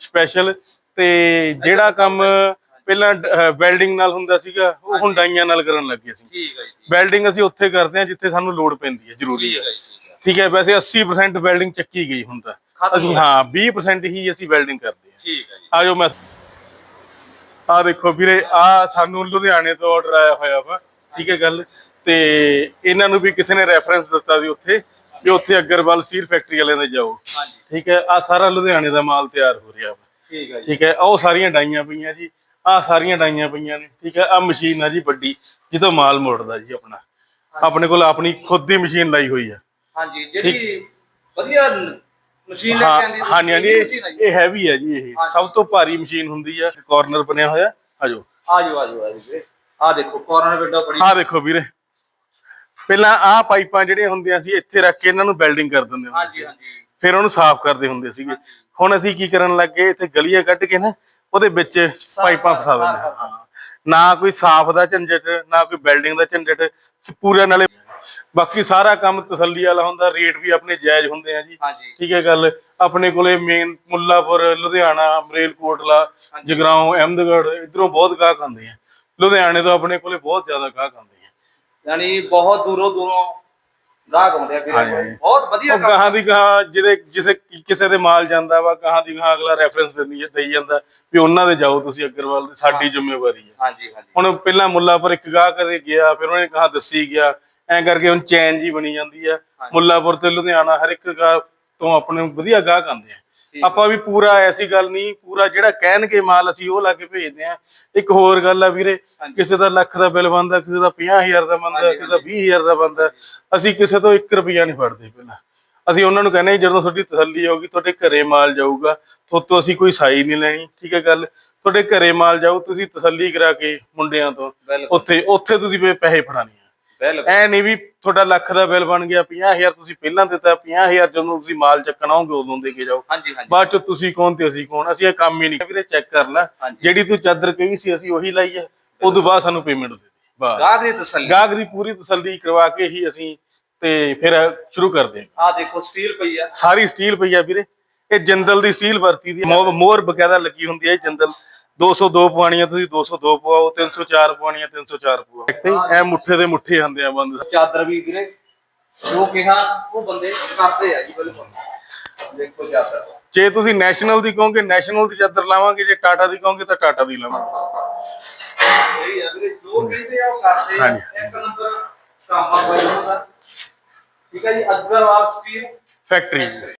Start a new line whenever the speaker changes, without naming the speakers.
Special ਤੇ ਜਿਹੜਾ ਕੰਮ ਪਹਿਲਾਂ ਵੈਲਡਿੰਗ ਨਾਲ ਹੁੰਦਾ ਸੀਗਾ ਉਹ ਹੁਣ ਡਾਈਆਂ ਨਾਲ ਕਰਨ ਲੱਗੇ ਸੀ।
ਠੀਕ ਹੈ ਜੀ।
ਵੈਲਡਿੰਗ ਅਸੀਂ ਉੱਥੇ ਕਰਦੇ ਹਾਂ ਜਿੱਥੇ ਸਾਨੂੰ ਲੋਡ ਪੈਂਦੀ ਹੈ ਜ਼ਰੂਰੀ ਹੈ।
ਠੀਕ ਹੈ।
ਵੈਸੇ 80% ਵੈਲਡਿੰਗ ਚੱਕੀ ਗਈ
ਖਤਮ
ਅਸੀਂ ਹਾਂ 20% ਹੀ ਅਸੀਂ ਵੈਲਡਿੰਗ ਕਰਦੇ ਹਾਂ।
ਠੀਕ ਹੈ ਜੀ।
ਆਜੋ ਮੈਂ ਆ ਦੇਖੋ ਵੀਰੇ ਆ ਸਾਨੂੰ ਲੁਧਿਆਣੇ ਤੋਂ ਆਰਡਰ ਆਇਆ ਹੋਇਆ ਵਾ ਠੀਕ ਹੈ ਗੱਲ। ਤੇ ਇਹਨਾਂ ਨੂੰ ਵੀ ਕਿਸੇ ਨੇ ਰੈਫਰੈਂਸ ਦਿੱਤਾ ਸੀ ਉੱਥੇ ਵੀ ਉੱਥੇ ਅਗਰਵਾਲ ਸੀਰ ਫੈਕਟਰੀ ਵਾਲਿਆਂ ਦੇ ਜਾਓ। ਠੀਕ ਹੈ ਆ ਸਾਰਾ ਲੁਧਿਆਣੇ ਦਾ ਮਾਲ ਤਿਆਰ ਹੋ ਰਿਹਾ ਵਾ।
ਠੀਕ ਹੈ ਜੀ।
ਠੀਕ ਹੈ ਉਹ ਸਾਰੀਆਂ ਡਾਈਆਂ ਪਈਆਂ ਜੀ ਆ ਸਾਰੀਆਂ ਡਾਈਆਂ ਪਈਆਂ ਨੇ। ਠੀਕ ਹੈ ਆ ਮਸ਼ੀਨ ਆ ਜੀ ਵੱਡੀ ਜਿਹਦਾ ਮਾਲ ਮੋੜਦਾ ਜੀ ਆਪਣਾ। ਆਪਣੇ ਕੋਲ ਆਪਣੀ ਖੁਦ ਦੀ ਮਸ਼ੀਨ ਲਾਈ ਹੋਈ ਆ।
ਹਾਂਜੀ ਜਿਹੜੀ ਵਧੀਆ ਮਸ਼ੀਨ ਲੈ ਕੇ
ਹਾਂ
ਆਂਦੀ
ਹਾਂਜੀ ਹਾਂਜੀ ਇਹ-
ਹੈ ਜੀ
ਇਹ ਹੈਵੀ ਹੈ ਜੀ ਇਹ।
ਹਾਂਜੀ।
ਸਭ ਤੋਂ ਭਾਰੀ ਮਸ਼ੀਨ ਹੁੰਦੀ ਆ ਕਾਰਨਰ ਬਣਿਆ ਹੋਇਆ। ਆਜੋ।
ਆਜੋ ਆਜੋ ਆਜੋ ਆ ਦੇਖੋ ਕੋਰਨਰ ਵਿੰਡੋ ਬੜੀ
ਆਹ ਦੇਖੋ ਵੀਰੇ। ਪਹਿਲਾਂ ਆਹ ਪਾਈਪਾਂ ਜਿਹੜੀਆਂ ਹੁੰਦੀਆਂ ਸੀ ਇੱਥੇ ਰੱਖ ਕੇ ਇਹਨਾਂ ਨੂੰ ਵੈਲਡਿੰਗ ਕਰ ਦਿੰਦੇ ਹੁੰਦੇ
ਹਾਂਜੀ ਹਾਂਜੀ।
ਫਿਰ ਉਹਨੂੰ ਸਾਫ਼ ਕਰਦੇ ਹੁੰਦੇ ਸੀਗੇ। ਹੁਣ ਅਸੀਂ ਕੀ ਕਰਨ ਲੱਗੇ ਇੱਥੇ ਗਲੀਆਂ ਕੱਢ ਕੇ ਨਾ ਉਹਦੇ ਵਿੱਚ ਪਾਈਪਾਂ ਫਸਾ ਦਿੰਦੇ ਹਾਂ। ਨਾ ਕੋਈ ਸਾਫ਼ ਦਾ ਝੰਜਟ ਨਾ ਕੋਈ ਵੈਲਡਿੰਗ ਦਾ ਝੰਜਟ ਪੂਰਾ ਨਾਲੇ ਬਾਕੀ ਸਾਰਾ ਕੰਮ ਤਸੱਲੀ ਵਾਲਾ ਹੁੰਦਾ ਰੇਟ ਵੀ ਆਪਣੇ ਜਾਇਜ਼ ਹੁੰਦੇ ਆ ਜੀ। ਠੀਕ ਹੈ ਗੱਲ ਆਪਣੇ ਕੋਲੇ ਮੇਨ ਮੁੱਲਾਪੁਰ ਲੁਧਿਆਣਾ ਮਰੇਲਕੋਟਲਾ ਜਗਰਾਉਂ ਅਹਿਮਦਗੜ੍ਹ ਇਧਰੋਂ ਬਹੁਤ ਗਾਹਕ ਆਉਂਦੇ ਆ। ਲੁਧਿਆਣੇ ਤੋਂ ਆਪਣੇ ਕੋਲੇ ਬਹੁਤ ਜ਼ਿਆਦਾ ਗਾਹਕ ਆਉਂਦੇ ਆ।
ਯਾਨੀ ਬਹੁਤ ਦੂਰੋਂ ਦੂਰੋਂ ਗਾਹਕ ਆਉਂਦੇ ਆ
ਹਾਂਜੀ,
ਵੀਰੇ।
ਹਾਂਜੀ।
ਬਹੁਤ ਵਧੀਆ
ਉਹ
ਕੰਮ
ਗਾਹਾਂ ਦੀ ਗਾਹਾਂ ਜਿਹਦੇ ਜਿਸੇ ਕਿਸੇ ਦੇ ਮਾਲ ਜਾਂਦਾ ਵਾ ਗਾਹਾਂ ਦੀ ਗਾਹਾਂ ਅਗਲਾ ਰੈਫਰੈਂਸ ਦਿੰਦੀ ਦੇਈ ਜਾਂਦਾ ਵੀ ਉਹਨਾਂ ਦੇ ਜਾਓ ਤੁਸੀਂ ਅੱਗਰਵਾਲ ਦੇ ਸਾਡੀ ਜ਼ਿੰਮੇਵਾਰੀ ਹੈ
ਹਾਂਜੀ ਹਾਂਜੀ।
ਹੁਣ ਪਹਿਲਾਂ ਮੁੱਲਾਪੁਰ ਇੱਕ ਗਾਹ ਕਦੇ ਗਿਆ ਫਿਰ ਉਹਨੇ ਕਹਾ ਦੱਸੀ ਗਿਆ। ਐਂ ਕਰਕੇ ਹੁਣ ਚੈਨ ਜੀ ਬਣੀ ਜਾਂਦੀ ਆ। ਮੁੱਲਾਪੁਰ ਤੇ ਲੁਧਿਆਣਾ ਹਰ ਇੱਕ ਗਾਹ ਤੋਂ ਆਪਣੇ ਨੂੰ ਵਧੀਆ ਗਾਹਕ ਆਉਂਦੇ ਆ। ਆਪਾਂ ਵੀ ਪੂਰਾ ਐਸੀ ਗੱਲ ਨਹੀਂ ਪੂਰਾ ਜਿਹੜਾ ਕਹਿਣਗੇ ਮਾਲ ਅਸੀਂ ਉਹ ਲਾ ਕੇ ਭੇਜਦੇ ਆ ਇੱਕ ਹੋਰ ਗੱਲ ਆ ਵੀਰੇ। ਕਿਸੇ ਦਾ ਲੱਖ ਦਾ ਬਿੱਲ ਬਣਦਾ ਕਿਸੇ ਦਾ 50000 ਦਾ
ਹਾਂਜੀ,
ਕਿਸੇ ਦਾ 20000 ਦਾ ਬਣਦਾ ਅਸੀਂ ਕਿਸੇ ਤੋਂ 1 ਰੁਪਿਆ ਨਹੀਂ ਫੜਦੇ ਪਹਿਲਾਂ। ਅਸੀਂ ਉਹਨਾਂ ਨੂੰ ਕਹਿੰਦੇ ਜਦੋਂ ਤੁਹਾਡੀ ਤਸੱਲੀ ਹੋਊਗੀ ਤੁਹਾਡੇ ਘਰੇ ਮਾਲ ਜਾਊਗਾ ਤੁਹਾਤੋਂ ਅਸੀਂ ਕੋਈ ਸਾਈ ਨਹੀਂ ਲੈਣੀ ਠੀਕ ਹੈ ਗੱਲ? ਤੁਹਾਡੇ ਘਰੇ ਮਾਲ ਜਾਊ ਤੁਸੀਂ ਤਸੱਲੀ ਕਰਾ ਕੇ ਮੁੰਡਿਆਂ ਤੋਂ ਉੱਥੇ ਉੱਥੇ ਤੁਸੀਂ ਪੈਸੇ ਫੜਾਣੇ ਐ ਨਹੀਂ ਵੀ ਤੁਹਾਡਾ ਲੱਖ ਦਾ ਬਿੱਲ ਬਣ ਗਿਆ 50000 ਤੁਸੀਂ ਪਹਿਲਾਂ ਦਿੱਤਾ 50000 ਜਦੋਂ ਤੁਸੀਂ ਮਾਲ ਚੱਕਣ ਆਓਗੇ ਉਦੋਂ ਦੇ ਕੇ ਜਾਓ।
ਹਾਂਜੀ ਹਾਂਜੀ।
ਬਾਅਦ ਚ ਤੁਸੀਂ ਕੌਣ ਤੇ ਅਸੀਂ ਕੌਣ? ਅਸੀਂ ਇਹ ਕੰਮ ਹੀ ਨਹੀਂ ਵੀਰੇ ਚੈੱਕ ਕਰ ਲੈ। ਜਿਹੜੀ ਤੂੰ ਚਾਦਰ ਕਹੀ ਸੀ ਅਸੀਂ ਉਹੀ ਲਾਈ ਹੈ ਉਦੋਂ ਬਾਅਦ ਸਾਨੂੰ ਪੇਮੈਂਟ ਦੇ ਦੇ। ਬਸ।
ਗਾਹਕ ਦੀ ਤਸੱਲੀ।
ਗਾਹਕ ਦੀ ਪੂਰੀ ਤਸੱਲੀ ਕਰਵਾ ਕੇ ਹੀ ਅਸੀਂ ਤੇ ਫਿਰ ਸ਼ੁਰੂ ਕਰਦੇ ਹਾਂ।
ਆ ਦੇਖੋ ਸਟੀਲ ਪਈ ਆ।
ਸਾਰੀ ਸਟੀਲ ਪਈ ਆ ਵੀਰੇ। ਇਹ ਜੰਦਲ ਦੀ ਸਟੀਲ ਵਰਤੀ ਦੀ ਮੋਹਰ ਬਕਾਇਦਾ ਲੱਗੀ ਹੁੰਦੀ ਹੈ ਜੰਦਲ। 202 ਪਵਾਣੀਆਂ ਤੁਸੀਂ 202 ਪਵਾਓ 304 ਪਵਾਣੀਆਂ 304 ਪਵਾਓ। ਐ ਮੁੱਠੇ ਦੇ ਮੁੱਠੇ ਹੁੰਦੇ ਆ ਬੰਦ।
ਚਾਦਰ ਵੀ ਵੀਰੇ ਜੋ ਕਿਹਾ ਉਹ ਬੰਦੇ ਕਰਦੇ ਆ ਜੀ ਬਿਲਕੁਲ। ਦੇਖੋ ਚਾਦਰ।
ਜੇ ਤੁਸੀਂ ਨੈਸ਼ਨਲ ਦੀ ਕਹੋਗੇ ਨੈਸ਼ਨਲ ਦੀ ਚਾਦਰ ਲਾਵਾਂਗੇ ਜੇ ਟਾਟਾ ਦੀ ਕਹੋਗੇ ਤਾਂ ਟਾਟਾ ਦੀ ਲਾਵਾਂਗੇ।
ਇਹ ਆ ਵੀਰੇ ਜੋ ਕਹਿੰਦੇ ਆ ਉਹ ਕਰਦੇ ਆ। ਇੱਕ ਨੰਬਰ ਕੰਮ ਆ ਬਾਈ ਠੀਕ ਹੈ ਜੀ ਅਗਰਵਾਲ ਸਟੀਲ
ਫੈਕਟਰੀ